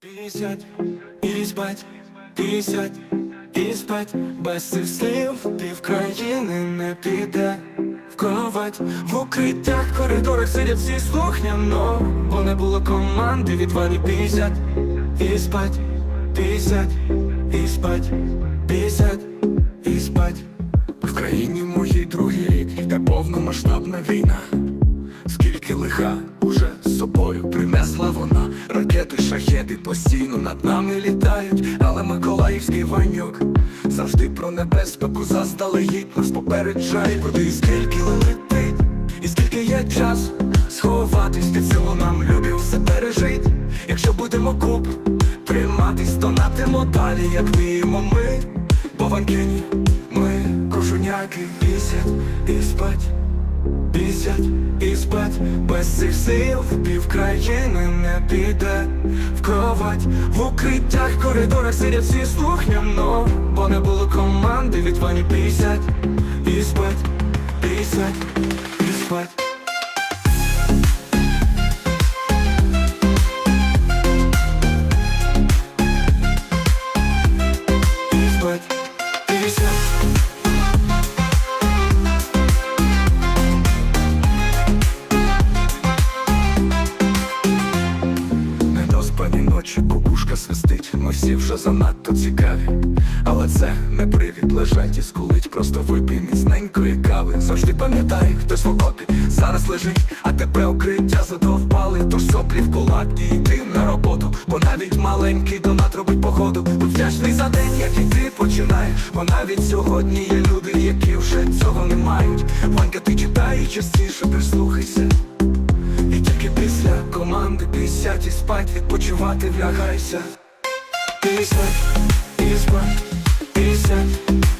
П'ятдесят і спать, п'ятдесят і спать, без цих слів пів країни не піде в кровать в укриттях, коридорах сидять всі слухняно, бо не було команди від вані п'ятдесят і спать, п'ятдесят і спать, п'ятдесят і спать. В країні моїй другий рік йде повномасштабна війна. Скільки лиха уже з собою принесла вона Ракети, шахеди постійно над нами літають, але Миколаївський ваньок завжди про небезпеку заздалегідь нас попереджає Куди скільки летить, і скільки є час сховатись під цілу нам любі все пережить. Якщо будемо куб триматись, то натимо далі, як вміємо ми, бо в ми кожуняки пісять і спать. Пісять і спать без цих сил пів країни не піде. В кровать в укриттях, коридорах сидять всі слухняно, бо не було команди від вані. Пісять і спать, пісять і спать. Ночі, кукушка свистить, ми всі вже занадто цікаві. Але це не привід лежать і скулить, просто випий міцненької кави. Завжди пам'ятай, хтось в зараз лежить, а тебе укриття задовбали, тож соплі в кулак і йди на роботу, бо навіть маленький донат робить походу. Будь вдячний за день, який ти починаєш. Бо навіть сьогодні є люди, які вже цього не мають. Ванька, ти читай і частіше прислухайся. Пісять і спать, відпочивати влягайся. Пісять, і спать, пісять, і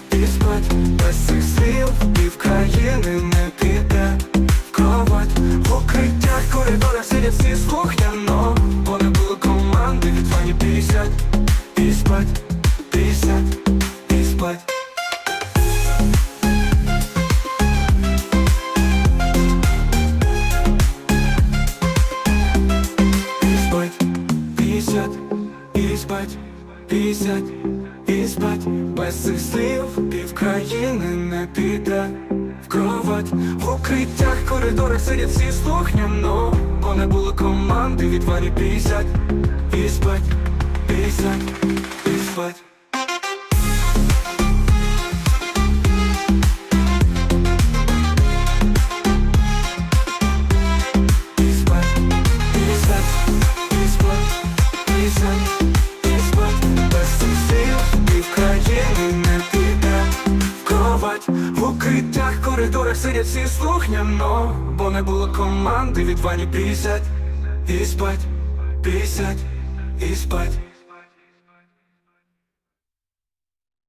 п'ятдесят, і спать, п'ятдесят, і спать, без цих слів пів країни не піде в кровать. В укриттях, коридорах сидять всі слухняно, бо не було команди від варі п'ятдесят, і спать, п'ятдесят, і спать. Кровать в укриттях, коридорах сидять всі слухняно, бо не було команди від вані пісять, і спать, пісять, і спать.